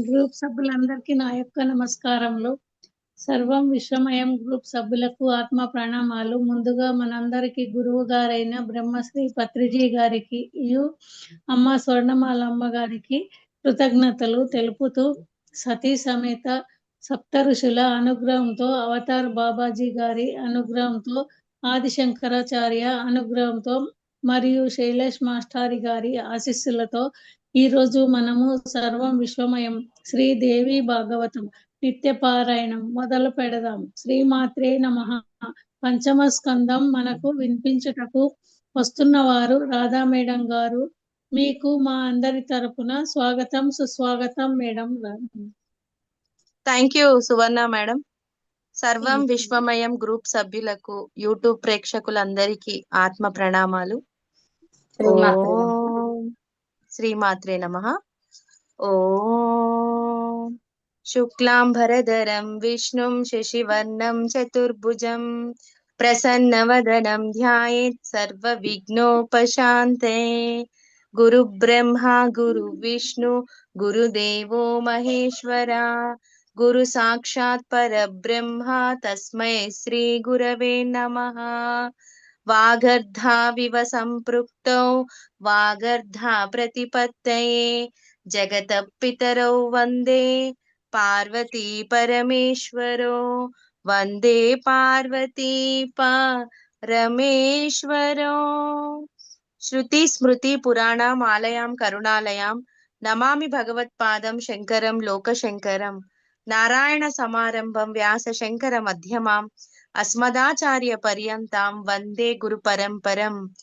Group సభ్యులందరికీ నా యొక్క నమస్కారములు. సర్వం విశ్వమయం గ్రూప్ సభ్యులకు ఆత్మ ప్రణామాలు. ముందుగా మనందరికి గురువు గారైన బ్రహ్మశ్రీ పత్రిజీ గారికి అమ్మ స్వర్ణమాలమ్మ గారికి కృతజ్ఞతలు తెలుపుతూ సతీ సమేత సప్త ఋషుల అనుగ్రహంతో అవతార్ బాబాజీ గారి అనుగ్రహంతో ఆదిశంకరాచార్య అనుగ్రహంతో మరియు శైలేష్ మాస్టారి గారి ఆశీస్సులతో ఈ రోజు మనము సర్వం విశ్వమయం. శ్రీదేవి భాగవతం. నిత్య పారాయణం. మొదలు పెడదాం. శ్రీమాత్రే నమ. పంచమ స్కందం మనకు వినిపించుటకు వస్తున్న వారు రాధా మేడం గారు. మీకు మా అందరి తరపున స్వాగతం సుస్వాగతం madam thank you Suvarna madam. సర్వం. విశ్వమయం గ్రూప్ సభ్యులకు యూట్యూబ్ ప్రేక్షకులందరికీ ఆత్మ ప్రణామాలు. శ్రీమాత్రే నమః. ఓం శ్రీమాత్రే నమ ఓం శుక్లాంబరధరం విష్ణుం శశివర్ణం చతుర్భుజం ప్రసన్నవదనం ధ్యాయేత్ సర్వ విఘ్నోపశాంతే గురు బ్రహ్మ గురు విష్ణు గురుదేవో మహేశ్వర గురు సాక్షాత్ పరబ్రహ్మ తస్మై శ్రీ గురవే నమః వాగర్ధావివ సంపృక్తౌ వాగర్ధా ప్రతిపత్తయే జగత పితరౌ వందే పార్వతీ పరమేశ్వరో వందే పార్వతీ పరమేశ్వరో. శృతి స్మృతి పురాణం ఆలయాం కరుణాలయాం నమామి భగవత్పాదం శంకరం లోకశంకరం. నారాయణ సమారంభం వ్యాస శంకర మధ్యమాం అస్మదాచార్య పర్యంతం వందే గురు పరంపరం.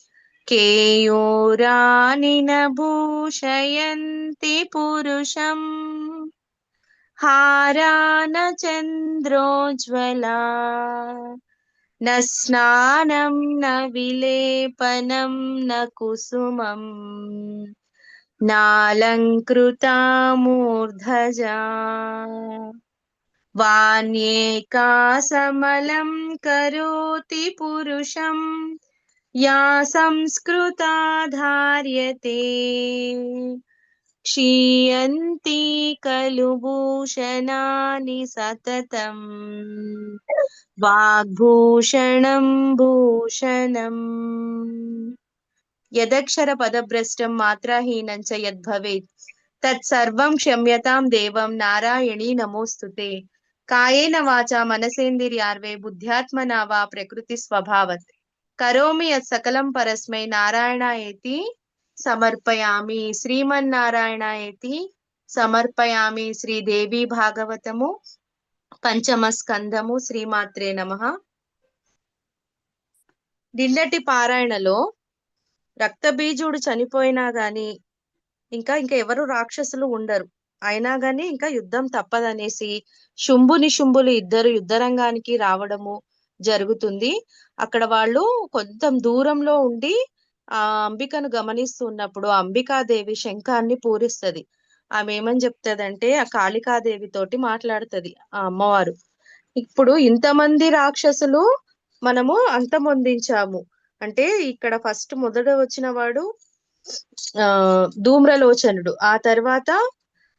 కేయోరానిన భూషయంతి పురుషం. హారాన చంద్రోజ్వలా. న స్నానం న విలేపనం న కుసుమం. నాలంకృతా वान्येका समलं करोति पुरुषं, या संस्कृता धार्यते क्षीयन्ति खलु भूषणानि सततम्। वाग्भूषणं भूषणम्। यदक्षरपदभ्रष्टं मात्राहीनं च यद्भवेत्, तत्सर्वं क्षम्यतां देवं। नारायणी नमोस्तुते ते। కాయేన వాచ మనసేందిర్యార్వే బుద్ధ్యాత్మనా వా ప్రకృతి స్వభావత్. కరోమి యత్ సకలం పరస్మై ఏతి సమర్పయామి. శ్రీమన్నారాయణాయేతి సమర్పయామి. శ్రీదేవి భాగవతము పంచమ స్కందము శ్రీమాత్రే నమః. నిన్నటి పారాయణలో రక్తబీజుడు చనిపోయినా గాని ఇంకా ఇంకా ఎవరు రాక్షసులు ఉండరు. అయినా గాని ఇంకా యుద్ధం తప్పదనేసి శుంభుని శుంభులు ఇద్దరు యుద్ధరంగానికి రావడము జరుగుతుంది. అక్కడ వాళ్ళు కొంచెం దూరంలో ఉండి ఆ అంబికను గమనిస్తున్నప్పుడు అంబికాదేవి శంఖాన్ని పూరిస్తది. ఆమె ఏమని చెప్తదంటే ఆ కాళికాదేవి తోటి మాట్లాడుతది ఆ అమ్మవారు. ఇప్పుడు ఇంతమంది రాక్షసులు మనము అంతమొందించాము. అంటే ఇక్కడ ఫస్ట్ మొదట వచ్చిన వాడు ఆ ధూమ్రలోచనుడు. ఆ తర్వాత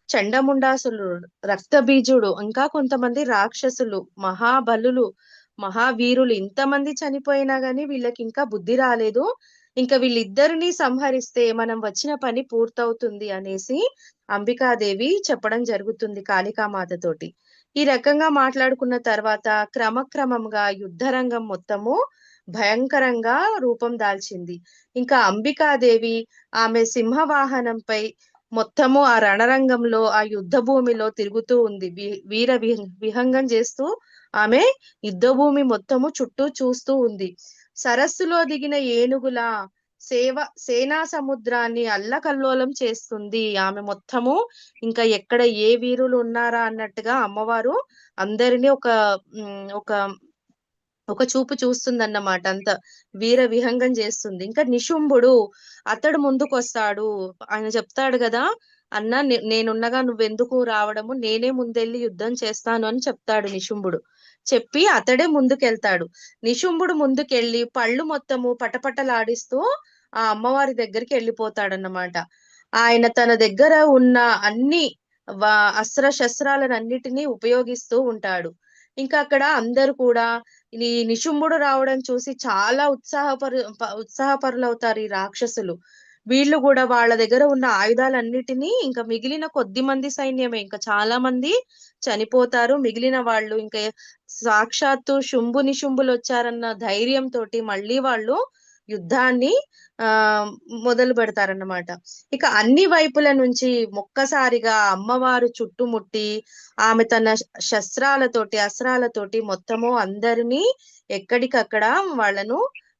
చండముండాసులు రక్తబీజుడు ఇంకా కొంతమంది రాక్షసులు మహాబలులు మహావీరులు ఇంతమంది చనిపోయినా గాని వీళ్ళకి ఇంకా బుద్ధి రాలేదు. ఇంకా వీళ్ళిద్దరిని సంహరిస్తే మనం వచ్చిన పని పూర్తవుతుంది అనేసి అంబికాదేవి చెప్పడం జరుగుతుంది కాళికామాత తోటి. ఈ రకంగా మాట్లాడుకున్న తర్వాత క్రమక్రమంగా యుద్ధరంగం మొత్తము భయంకరంగా రూపం దాల్చింది. ఇంకా అంబికాదేవి ఆమె సింహవాహనంపై మొత్తము ఆ రణరంగంలో ఆ యుద్ధ భూమిలో తిరుగుతూ ఉంది. వీర విహంగం చేస్తూ ఆమె యుద్ధ భూమి మొత్తము చుట్టూ చూస్తూ ఉంది. సరస్సులో దిగిన ఏనుగుల సేవ సేనా సముద్రాన్ని అల్లకల్లోలం చేస్తుంది. ఆమె మొత్తము ఇంకా ఎక్కడ ఏ వీరులు ఉన్నారా అన్నట్టుగా అమ్మవారు అందరినీ ఒక ఒక ఒక చూపు చూస్తుందన్నమాట అంత. వీర విహంగం చేస్తుంది. ఇంకా నిశుంభుడు అతడు ముందుకొస్తాడు. ఆయన చెప్తాడు కదా అన్న నేనున్నగా నువ్వెందుకు రావడము? నేనే ముందెళ్ళి యుద్ధం చేస్తాను అని చెప్తాడు నిశుంభుడు. చెప్పి అతడే ముందుకెళ్తాడు. నిశుంభుడు ముందుకెళ్ళి పళ్ళు మొత్తము పటపటలాడిస్తూ ఆ అమ్మవారి దగ్గరికి వెళ్ళిపోతాడన్నమాట. ఆయన తన దగ్గర ఉన్న అన్ని వా అస్త్ర శస్త్రాలన్నిటినీ ఉపయోగిస్తూ ఉంటాడు. ఇంకా అక్కడ అందరు కూడా ఈ నిశుంభుడు రావడం చూసి చాలా ఉత్సాహపరు ఉత్సాహపరులవుతారు ఈ రాక్షసులు. వీళ్ళు కూడా వాళ్ళ దగ్గర ఉన్న ఆయుధాలన్నిటినీ ఇంకా మిగిలిన కొద్ది మంది సైన్యమే. ఇంకా చాలా మంది చనిపోతారు. మిగిలిన వాళ్ళు ఇంకా సాక్షాత్తు శుంభు నిశుంభులు వచ్చారన్న ధైర్యంతో మళ్ళీ వాళ్ళు యుద్ధాన్ని ఆ మొదలు పెడతారన్నమాట. ఇక అన్ని వైపుల నుంచి ఒక్కసారిగా అమ్మవారు చుట్టుముట్టి ఆమె తన శస్త్రాలతోటి అస్త్రాలతోటి మొత్తము అందరినీ ఎక్కడికక్కడ వాళ్ళను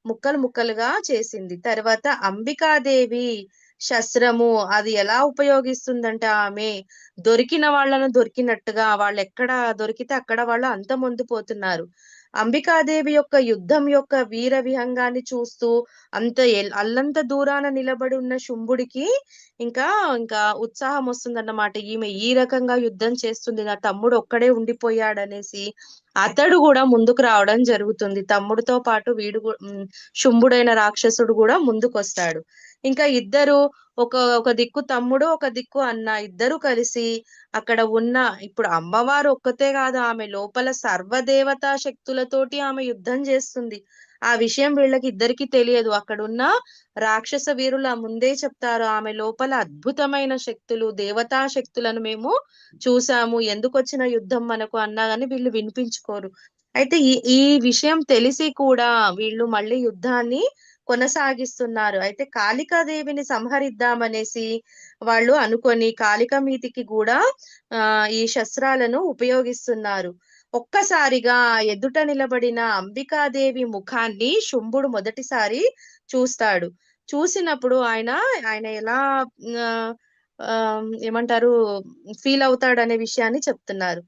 ముక్కలు ముక్కలుగా చేసింది. తర్వాత అంబికాదేవి శస్త్రము అది ఎలా ఉపయోగిస్తుందంటే ఆమె దొరికిన వాళ్ళను దొరికినట్టుగా వాళ్ళు ఎక్కడ దొరికితే అక్కడ వాళ్ళు అంతమొందిపోతున్నారు అంబికాదేవి యొక్క యుద్ధం యొక్క వీర విహంగాన్ని చూస్తూ అంత ఎల్- అల్లంత దూరాన నిలబడి ఉన్న శుంభుడికి ఇంకా ఇంకా ఉత్సాహం వస్తుందన్నమాట. ఈమె ఈ రకంగా యుద్ధం చేస్తుంది. నా తమ్ముడు ఒక్కడే ఉండిపోయాడనేసి అతడు కూడా ముందుకు రావడం జరుగుతుంది. తమ్ముడితో పాటు వీడు శుంభుడైన రాక్షసుడు కూడా ముందుకు వస్తాడు ఇంకా ఇద్దరు ఒక ఒక దిక్కు తమ్ముడు ఒక దిక్కు అన్న ఇద్దరు కలిసి అక్కడ ఉన్న ఇప్పుడు అమ్మవారు ఒక్కతే కాదు ఆమె లోపల సర్వదేవతా శక్తులతోటి ఆమె యుద్ధం చేస్తుంది. ఆ విషయం వీళ్ళకి ఇద్దరికి తెలియదు. అక్కడ ఉన్న రాక్షస వీరులు ఆ ముందే చెప్తారు. ఆమె లోపల అద్భుతమైన శక్తులు దేవతా శక్తులను మేము చూసాము. ఎందుకు వచ్చిన యుద్ధం మనకు అన్నా గాని వీళ్ళు వినిపించుకోరు. అయితే ఈ ఈ విషయం తెలిసి కూడా వీళ్ళు మళ్ళీ యుద్ధాన్ని కొనసాగిస్తున్నారు. అయితే కాళికాదేవిని సంహరిద్దామనేసి వాళ్ళు అనుకొని కాళిక మీతికి కూడా ఆ ఈ శస్త్రాలను ఉపయోగిస్తున్నారు. ఒక్కసారిగా ఎదుట నిలబడిన అంబికాదేవి ముఖాన్ని శుంభుడు మొదటిసారి చూస్తాడు. చూసినప్పుడు ఆయన ఆయన ఎలా ఏమంటారు ఫీల్ అవుతాడు అనే విషయాన్ని చెప్తున్నారు.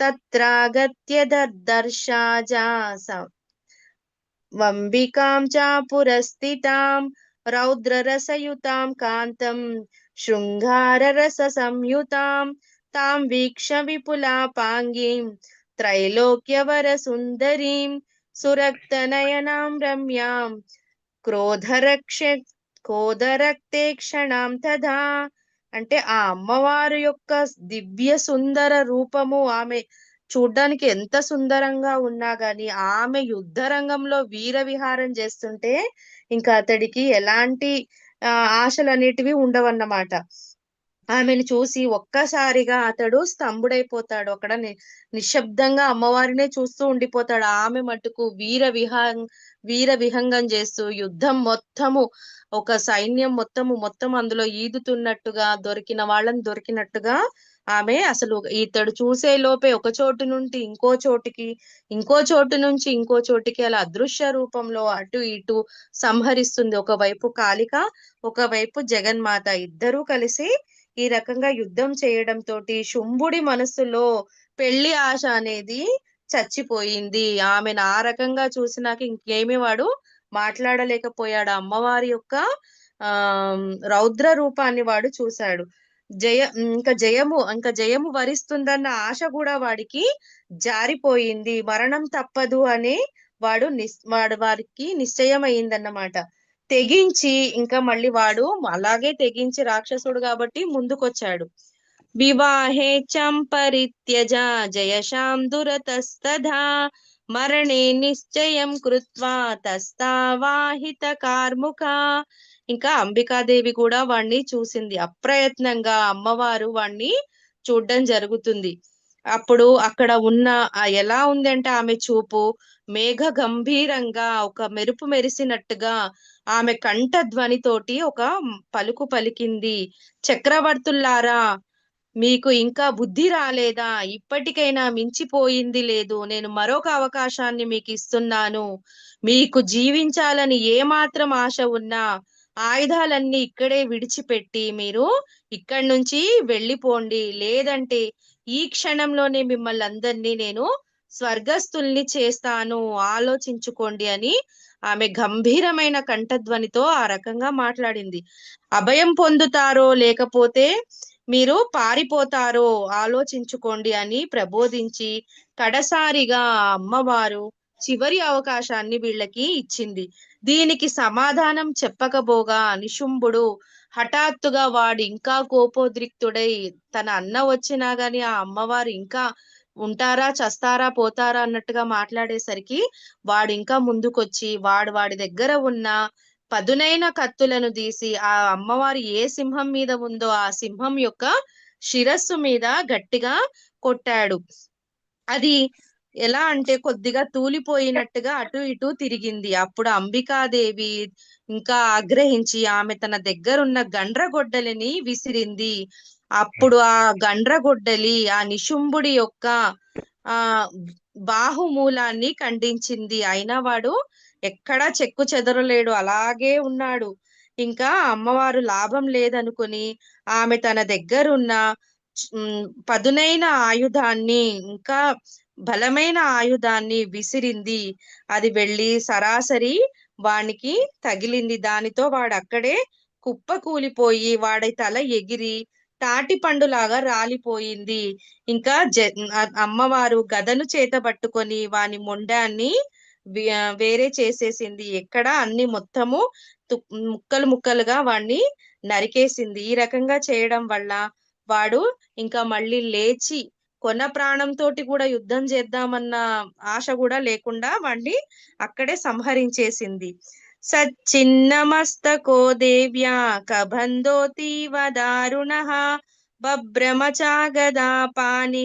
తత్రాగత్య దర్దర్శాజా వంబికాం చ పురస్థితాం రౌద్రరసయుతాం కాంతం శృంగారరస సంయుతాం తాం వీక్ష విపులాపాంగీం త్రైలోక్యవర సుందరీం సురక్తనయనాం రమ్యాం క్రోధరక్ష క్రోధరక్తే క్షణం తథా అంటే ఆ అమ్మవారు యొక్క దివ్య సుందర రూపము ఆమె చూడ్డానికి ఎంత సుందరంగా ఉన్నా గాని ఆమె యుద్ధ రంగంలో వీర విహారం చేస్తుంటే ఇంకా అతడికి ఎలాంటి ఆ, ఆశలు అనేటివి ఉండవన్నమాట. ఆమెను చూసి ఒక్కసారిగా అతడు స్తంభుడైపోతాడు. అక్కడ ని- నిశ్శబ్దంగా అమ్మవారినే చూస్తూ ఉండిపోతాడు. ఆమె మటుకు వీర విహాం వీర విహంగం చేస్తూ యుద్ధం మొత్తము ఒక సైన్యం మొత్తము మొత్తం అందులో ఈదుతున్నట్టుగా దొరికిన వాళ్ళని దొరికినట్టుగా ఆమె అసలు ఇతడు చూసే లోపే ఒక చోటు నుండి ఇంకో చోటికి ఇంకో చోటు నుంచి ఇంకో చోటికి అలా అదృశ్య రూపంలో అటు ఇటు సంహరిస్తుంది. ఒకవైపు కాళిక ఒకవైపు జగన్మాత. ఇద్దరూ కలిసి ఈ రకంగా యుద్ధం చేయడం తోటి శుంభుడి మనస్సులో పెళ్ళి ఆశ అనేది చచ్చిపోయింది. ఆమెను ఆ రకంగా చూసినాక ఇంకేమి వాడు మాట్లాడలేకపోయాడు. అమ్మవారి యొక్క ఆ రౌద్ర రూపాన్ని వాడు చూశాడు. జయ ఇంకా జయము ఇంకా జయము వరిస్తుందన్న ఆశ కూడా వాడికి జారిపోయింది. మరణం తప్పదు అని వాడు నిస్ వాడు వారికి నిశ్చయమైందన్నమాట. తెగించి ఇంకా మళ్ళీ వాడు అలాగే తెగించి రాక్షసుడు కాబట్టి ముందుకొచ్చాడు. వివాహే చంపరిత్యజ జయశాం దురతస్తథా మరణే నిశ్చయం కృత్వా తస్తావాహిత కార్ముక. ఇంకా అంబికాదేవి కూడా వాణ్ణి చూసింది. అప్రయత్నంగా అమ్మవారు వాణ్ణి చూడడం జరుగుతుంది. అప్పుడు అక్కడ ఉన్న ఎలా ఉంది అంటే ఆమె చూపు మేఘ గంభీరంగా ఒక మెరుపు మెరిసినట్టుగా ఆమె కంఠ ధ్వనితోటి ఒక పలుకు పలికింది. చక్రవర్తుల్లారా మీకు ఇంకా బుద్ధి రాలేదా? ఇప్పటికైనా మించిపోయింది లేదు. నేను మరొక అవకాశాన్ని మీకు ఇస్తున్నాను. మీకు జీవించాలని ఏమాత్రం ఆశ ఉన్నా ఆయుధాలన్నీ ఇక్కడే విడిచిపెట్టి మీరు ఇక్కడి నుంచి వెళ్ళిపోండి. లేదంటే ఈ క్షణంలోనే మిమ్మల్ని అందరినీ నేను స్వర్గస్థుల్ని చేస్తాను ఆలోచించుకోండి అని ఆమె గంభీరమైన కంఠధ్వనితో ఆ రకంగా మాట్లాడింది. అభయం పొందుతారో లేకపోతే మీరు పారిపోతారో ఆలోచించుకోండి అని ప్రబోధించి కడసారిగా అమ్మవారు చివరి అవకాశాన్ని వీళ్ళకి ఇచ్చింది. దీనికి సమాధానం చెప్పకపోగా నిశుంభుడు హఠాత్తుగా వాడు ఇంకా కోపోద్రిక్తుడై తన అన్న వచ్చినా గాని ఆ అమ్మవారు ఇంకా ఉంటారా చస్తారా పోతారా అన్నట్టుగా మాట్లాడేసరికి వాడు ఇంకా ముందుకొచ్చి వాడు వాడి దగ్గర ఉన్న పదునైన కత్తులను తీసి ఆ అమ్మవారు ఏ సింహం మీద ఉందో ఆ సింహం యొక్క శిరస్సు మీద గట్టిగా కొట్టాడు. అది ఎలా అంటే కొద్దిగా తూలిపోయినట్టుగా అటు ఇటు తిరిగింది. అప్పుడు అంబికాదేవి ఇంకా ఆగ్రహించి ఆమె తన దగ్గరున్న గండ్రగొడ్డలిని విసిరింది. అప్పుడు ఆ గండ్రగొడ్డలి ఆ నిశుంభుడి యొక్క ఆ బాహుమూలాన్ని ఖండించింది. అయినా వాడు ఎక్కడా చెక్కు చెదరలేడు. అలాగే ఉన్నాడు. ఇంకా అమ్మవారు లాభం లేదనుకుని ఆమె తన దగ్గరున్న పదునైన ఆయుధాన్ని ఇంకా బలమైన ఆయుధాన్ని విసిరింది. అది వెళ్ళి సరాసరి వానికి తగిలింది. దానితో వాడు అక్కడే కుప్ప కూలిపోయి వాడి తల ఎగిరి తాటి పండులాగా రాలిపోయింది. ఇంకా జ అమ్మవారు గదను చేత పట్టుకొని వాని మొండాన్ని వేరే చేసేసింది. ఎక్కడ అన్ని మొత్తము ముక్కలు ముక్కలుగా వాణ్ణి నరికేసింది. ఈ రకంగా చేయడం వల్ల వాడు ఇంకా మళ్ళీ లేచి కొన ప్రాణంతో కూడా యుద్ధం చేద్దామన్న ఆశ కూడా లేకుండా వాణ్ణి అక్కడే సంహరించేసింది. సచ్చిన్నమస్తకో దేవ్యా కబంధోతీవ దారుణ బభ్రమచాగదా పాని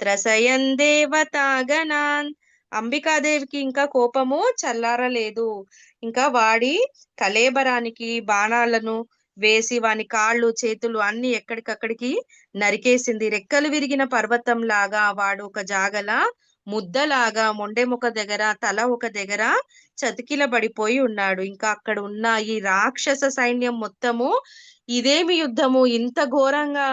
త్రసయన్ దేవతాగనాన్ అంబికాదేవికి ఇంకా కోపము చల్లారలేదు. ఇంకా వాడి కలేబరానికి బాణాలను వేసి వాని కాళ్ళు చేతులు అన్ని ఎక్కడికక్కడికి నరికేసింది. రెక్కలు విరిగిన పర్వతం లాగా వాడు ఒక జాగల ముద్దలాగా మొండెముక దగ్గర తల ఒక దగ్గర చతికిల పడిపోయి ఉన్నాడు. ఇంకా అక్కడ ఉన్న ఈ రాక్షస సైన్యం మొత్తము ఇదేమి యుద్ధము? ఇంత ఘోరంగా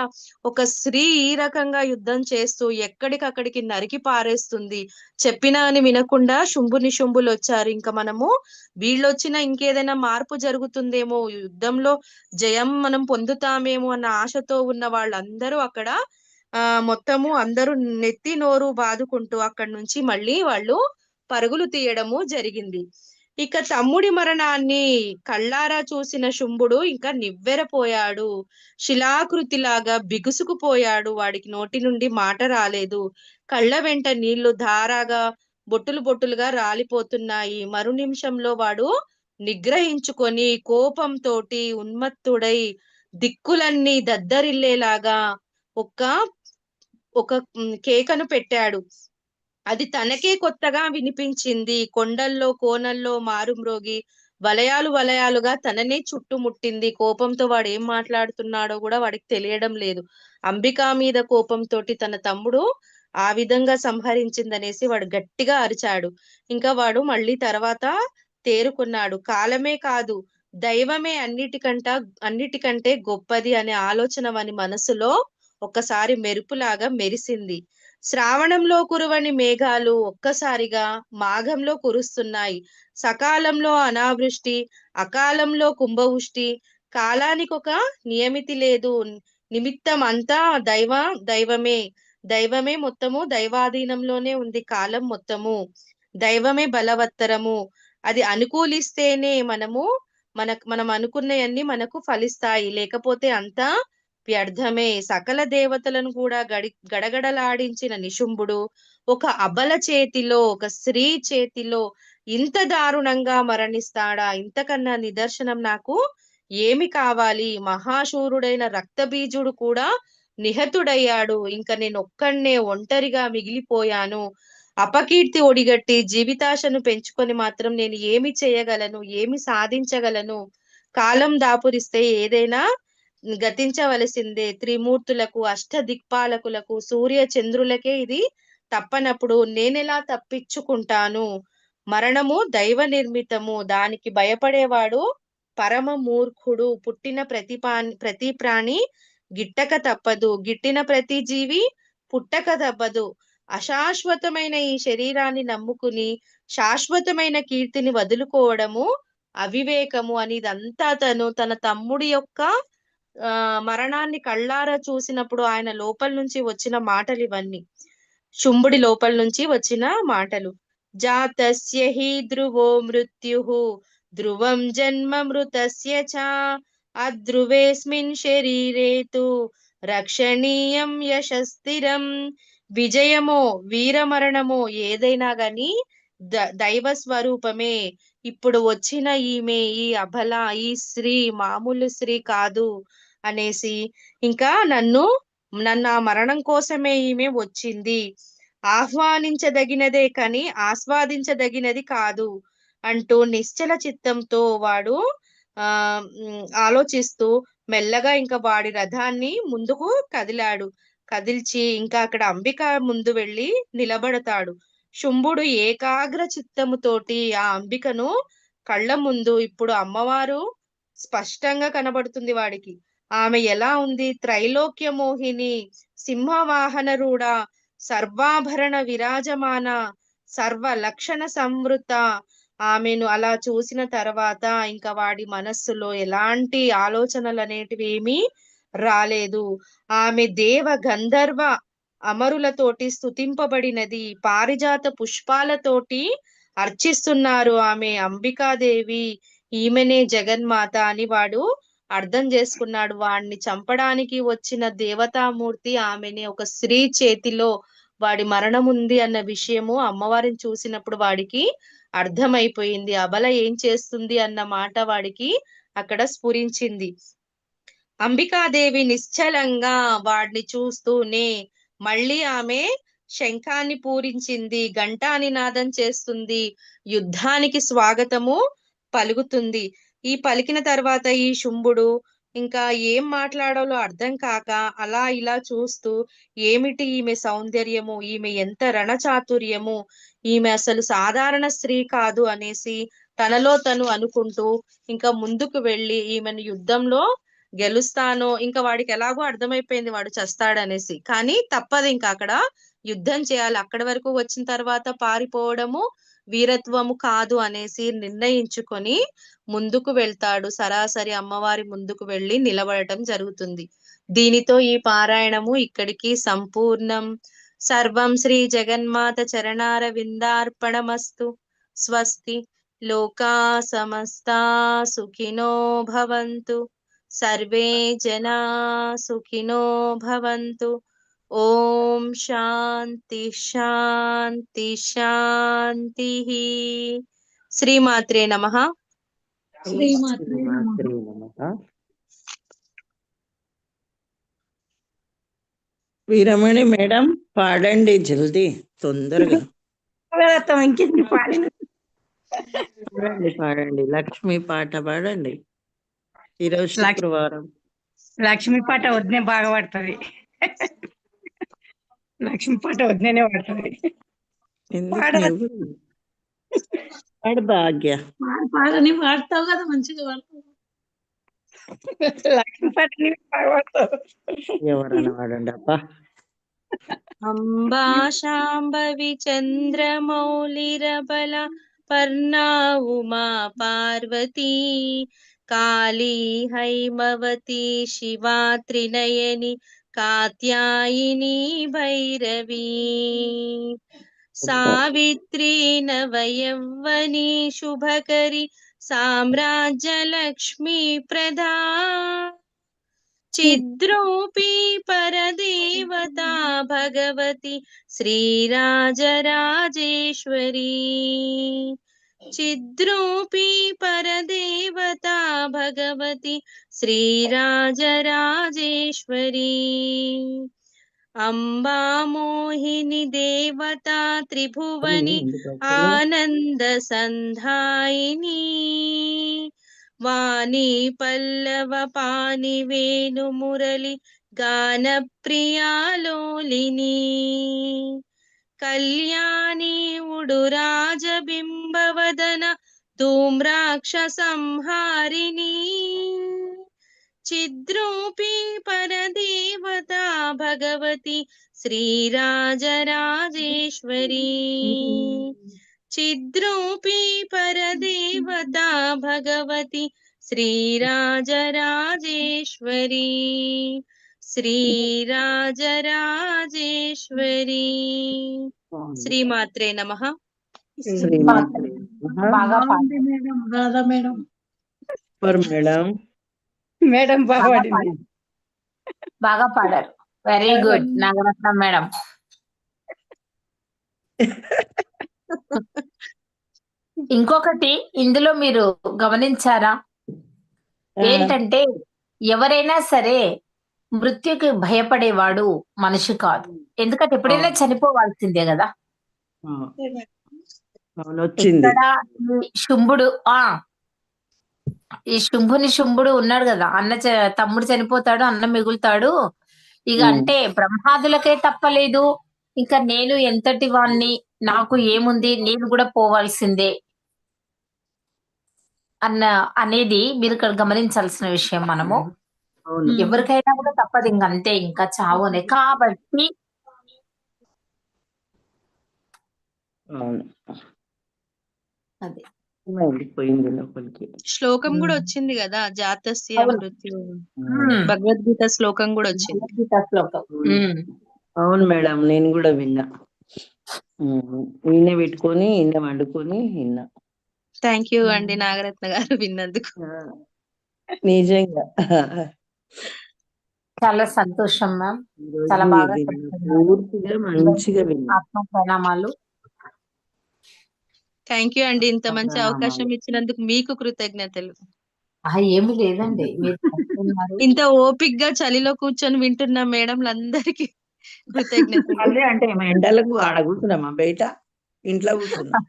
ఒక స్త్రీ ఈ రకంగా యుద్ధం చేస్తూ ఎక్కడికక్కడికి నరికి పారేస్తుంది? చెప్పినా అని వినకుండా శుంభుని శుంభులు వచ్చారు ఇంకా మనము వీళ్ళొచ్చిన ఇంకేదైనా మార్పు జరుగుతుందేమో? యుద్ధంలో జయం మనం పొందుతామేమో అన్న ఆశతో ఉన్న వాళ్ళందరూ అక్కడ ఆ మొత్తము అందరూ నెత్తి నోరు బాదుకుంటూ అక్కడి నుంచి మళ్ళీ వాళ్ళు పరుగులు తీయడము జరిగింది. ఇక తమ్ముడి మరణాన్ని కళ్ళారా చూసిన శుంభుడు ఇంకా నివ్వెరపోయాడు. శిలాకృతిలాగా బిగుసుకుపోయాడు. వాడికి నోటి నుండి మాట రాలేదు. కళ్ళ వెంట నీళ్ళు ధారాగా బొట్టులు బొట్టులుగా రాలిపోతున్నాయి. మరు నిమిషంలో వాడు నిగ్రహించుకొని కోపంతోటి ఉన్మత్తుడై దిక్కులన్నీ దద్దరిల్లేలాగా ఒక ఒక కేకను పెట్టాడు. అది తనకే కొత్తగా వినిపించింది. కొండల్లో కోనల్లో మారుమ్రోగి వలయాలు వలయాలుగా తననే చుట్టుముట్టింది. కోపంతో వాడు ఏం మాట్లాడుతున్నాడో కూడా వాడికి తెలియడం లేదు. అంబికా మీద కోపంతోటి తన తమ్ముడు ఆ విధంగా సంహరించిందనేసి వాడు గట్టిగా అరిచాడు. ఇంకా వాడు మళ్ళీ తర్వాత తేరుకున్నాడు. కాలమే కాదు దైవమే అన్నిటికంట అన్నిటికంటే గొప్పది అనే ఆలోచన వాని మనసులో ఒక్కసారి మెరుపులాగా మెరిసింది. శ్రావణంలో కురువని మేఘాలు ఒక్కసారిగా మాఘంలో కురుస్తున్నాయి. సకాలంలో అనావృష్టి అకాలంలో కుంభవృష్టి కాలానికి ఒక నియమితి లేదు. నిమిత్తం అంతా దైవ దైవమే. దైవమే మొత్తము దైవాధీనంలోనే ఉంది కాలం మొత్తము. దైవమే బలవత్తరము. అది అనుకూలిస్తేనే మనము మన మనం అనుకున్నవన్నీ మనకు ఫలిస్తాయి. లేకపోతే అంతా వ్యర్థమే సకల దేవతలను కూడా గడి గడగడలాడించిన నిశుంభుడు ఒక అబల చేతిలో ఒక స్త్రీ చేతిలో ఇంత దారుణంగా మరణిస్తాడా? ఇంతకన్నా నిదర్శనం నాకు ఏమి కావాలి? మహాశూరుడైన రక్తబీజుడు కూడా నిహతుడయ్యాడు. ఇంకా నేను ఒక్కడినే ఒంటరిగా మిగిలిపోయాను. అపకీర్తి ఒడిగట్టి జీవితాశను పెంచుకొని మాత్రం నేను ఏమి చేయగలను? ఏమి సాధించగలను? కాలం దాపురిస్తే ఏదైనా గతించవలసిందే. త్రిమూర్తులకు అష్ట దిక్పాలకులకు సూర్య చంద్రులకే ఇది తప్పనప్పుడు నేనెలా తప్పించుకుంటాను? మరణము దైవ నిర్మితము దానికి భయపడేవాడు పరమ మూర్ఖుడు పుట్టిన ప్రతి ప్రతి ప్రాణి గిట్టక తప్పదు. గిట్టిన ప్రతి జీవి పుట్టక తప్పదు. అశాశ్వతమైన ఈ శరీరాన్ని నమ్ముకుని శాశ్వతమైన కీర్తిని వదులుకోవడము అవివేకము అని ఇదంతా తను తన తమ్ముడి యొక్క మరణాన్ని కళ్ళారా చూసినప్పుడు ఆయన లోపల నుంచి వచ్చిన మాటలు ఇవన్నీ. శుంభుడి లోపల నుంచి వచ్చిన మాటలు. జాతస్య హి ధ్రువో మృత్యు. ధ్రువం జన్మ మృతస్య చ. అధ్రువేస్మిన్ శరీరే తు రక్షణీయం యశస్థిరం. విజయమో వీరమరణమో ఏదైనా గాని ద- దైవ స్వరూపమే. ఇప్పుడు వచ్చిన ఈమె ఈ అబల ఈ స్త్రీ మామూలు స్త్రీ కాదు అనేసి ఇంకా నన్ను నన్ను ఆ మరణం కోసమే ఈమె వచ్చింది. ఆహ్వానించదగినదే కానీ ఆస్వాదించదగినది కాదు అంటూ నిశ్చల చిత్తంతో వాడు ఆ ఆలోచిస్తూ మెల్లగా ఇంకా వాడి రథాన్ని ముందుకు కదిలాడు. కదిల్చి ఇంకా అక్కడ అంబిక ముందు వెళ్ళి నిలబడతాడు. శుంభుడు ఏకాగ్ర చిత్తముతోటి ఆ అంబికను కళ్ళ ముందు ఇప్పుడు అమ్మవారు స్పష్టంగా కనబడుతుంది వాడికి. ఆమె ఎలా ఉంది? త్రైలోక్య మోహిని సింహవాహన రూఢ సర్వాభరణ విరాజమాన సర్వ లక్షణ సంవృత. ఆమెను అలా చూసిన తర్వాత ఇంకా వాడి మనస్సులో ఎలాంటి ఆలోచనలు అనేటివి ఏమీ రాలేదు. ఆమె దేవ గంధర్వ అమరులతోటి స్థుతింపబడినది పారిజాత పుష్పాలతోటి అర్చిస్తున్నారు ఆమె అంబికాదేవి. ఈమెనే జగన్మాత అని వాడు అర్థం చేసుకున్నాడు. వాడిని చంపడానికి వచ్చిన దేవతామూర్తి ఆమెనే. ఒక స్త్రీ చేతిలో వాడి మరణం ఉంది అన్న విషయము అమ్మవారిని చూసినప్పుడు వాడికి అర్థమైపోయింది. అబల ఏం చేస్తుంది అన్న మాట వాడికి అక్కడ స్ఫురించింది. అంబికాదేవి నిశ్చలంగా వాడిని చూస్తూనే మళ్ళీ ఆమె శంఖాన్ని పూరించింది ఘంటా నినాదం చేస్తుంది యుద్ధానికి స్వాగతము పలుకుతుంది. ఈ పలికిన తర్వాత ఈ శుంభుడు ఇంకా ఏం మాట్లాడాలో అర్థం కాక అలా ఇలా చూస్తూ ఏమిటి ఈమె సౌందర్యము ఈమె ఎంత రణచాతుర్యము ఈమె అసలు సాధారణ స్త్రీ కాదు అనేసి తనలో తను అనుకుంటూ ఇంకా ముందుకు వెళ్ళి ఈమెను యుద్ధంలో గెలుస్తాను ఇంకా వాడికి ఎలాగో అర్థమైపోయింది వాడు చస్తాడనేసి. కానీ తప్పదు ఇంకా అక్కడ యుద్ధం చేయాలి. అక్కడి వరకు వచ్చిన తర్వాత పారిపోవడము వీరత్వము కాదు అనేసి నిర్ణయించుకొని ముందుకు వెళ్తాడు. సరాసరి అమ్మవారి ముందుకు వెళ్ళి నిలబడటం జరుగుతుంది. దీనితో ఈ పారాయణము ఇక్కడికి సంపూర్ణం. సర్వం శ్రీ జగన్మాత చరణార విందార్పణమస్తు స్వస్తి. లోకా సమస్తా సుఖినో భవంతు. సర్వే జనా సుఖినో భవంతు ఓం శాంతి శాంతి శాంతి శ్రీమాత్రే నమః శ్రీమాత్రే నమః. శ్రీమాత్రే నమః వీరమణి మేడం పాడండి జల్దీ తొందరగా. పాడండి పాడండి లక్ష్మి పాట పాడండి. ఈరోజు శుక్రవారం. లక్ష్మీ పాట వద్దే బాగా పడుతుంది. లక్ష్మీ పాట వద్దనే పడుతుంది? పాడు భాగ్య పాడు పాడని పాడతావు కదా మంచిగా పాడతావు. లక్ష్మీ పాట నీవు బాగా పడతావు ఎవరన్నా పాడండి అబ్బా. అంబా శాంభవి చంద్రమౌళిరబల పర్ణా ఉమా పార్వతీ काली हैमवती शिवा त्रिनयनी कात्यायिनी भैरवी। सावित्री नवयवनी शुभकरी प्रधा प्रदा। पर परदेवता भगवती श्रीराजराजेश्वरी। చిద్రూపీ పరదేవత భగవతి శ్రీరాజరాజేశ్వరీ అంబా మోహిని దేవత త్రిభువని ఆనంద సంధాయిని వాణి పల్లవ పాని వేణు మురళి గాన ప్రియాలోలిని కళ్యాణి ఉడు రాజబింబవదన ధూమ్రాక్ష సంహారిణి చిద్రూపీ పరదేవతా భగవతి శ్రీరాజరాజేశ్వరీ చిద్రూపీ పరదేవతా భగవతి శ్రీరాజరాజేశ్వరీ. శ్రీమాత్రే నమః. Madam madam. బాగా బాగా పాడారు. బాగా పాడారు. Very good Nagaratnam madam. ఇంకొకటి ఇందులో మీరు గమనించారా? ఏంటంటే ఎవరైనా సరే మృత్యుకి భయపడేవాడు మనిషి కాదు. ఎందుకంటే ఎప్పుడైనా చనిపోవాల్సిందే కదా. శుంభుడు ఆ. ఈ శుంభుని శుంభుడు ఉన్నాడు కదా. అన్న తమ్ముడు చనిపోతాడు అన్న మిగులుతాడు. ఇక. అంటే బ్రహ్మాదులకే తప్పలేదు. ఇంకా నేను ఎంతటి వాణ్ణి నాకు ఏముంది నేను కూడా పోవాల్సిందే అన్న అనేది మీరు ఇక్కడ గమనించాల్సిన విషయం మనము. ఎవరికైనా కూడా తప్పదు ఇంక అంతే ఇంకా చావు అనే కాబట్టి అవును. అది. పోయింది లోపలికి. శ్లోకం కూడా. వచ్చింది కదా జాతస్య. భగవద్గీత శ్లోకం కూడా వచ్చింది. భగవద్గీత శ్లోకం. అవును మేడం నేను కూడా విన్నా. ఈయన పెట్టుకొని ఈయన వండుకొని విన్నా. థ్యాంక్ యూ అండి నాగరత్న గారు విన్నందుకు. నిజంగా. చాలా సంతోషం మ్యామ్. చాలా బాగా. పూర్తిగా మంచిగా ఆత్మ ప్రణామాలు థ్యాంక్ యూ అండి. ఇంత మంచి. అవకాశం ఇచ్చినందుకు మీకు కృతజ్ఞతలు. ఏమీ లేదండి. ఇంత ఓపిక్గా చలిలో కూర్చొని వింటున్న మేడంలందరికీ కృతజ్ఞతలు. అదే అంటే ఎండలకు ఆడ కూర్చున్నామా? బయట? ఇంట్లో కూర్చున్నాం.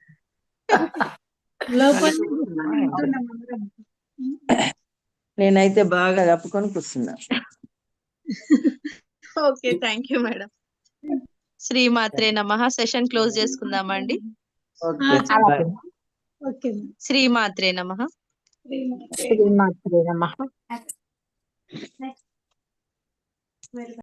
లోపల నేనైతే బాగా కప్పుకొని కూర్చున్నా. Okay thank you madam. శ్రీమాత్రే నమః. సెషన్ క్లోజ్ చేసుకుందామా అండి ఓకే అలాగే. ఓకే శ్రీమాత్రే నమః. శ్రీమాత్రే నమః.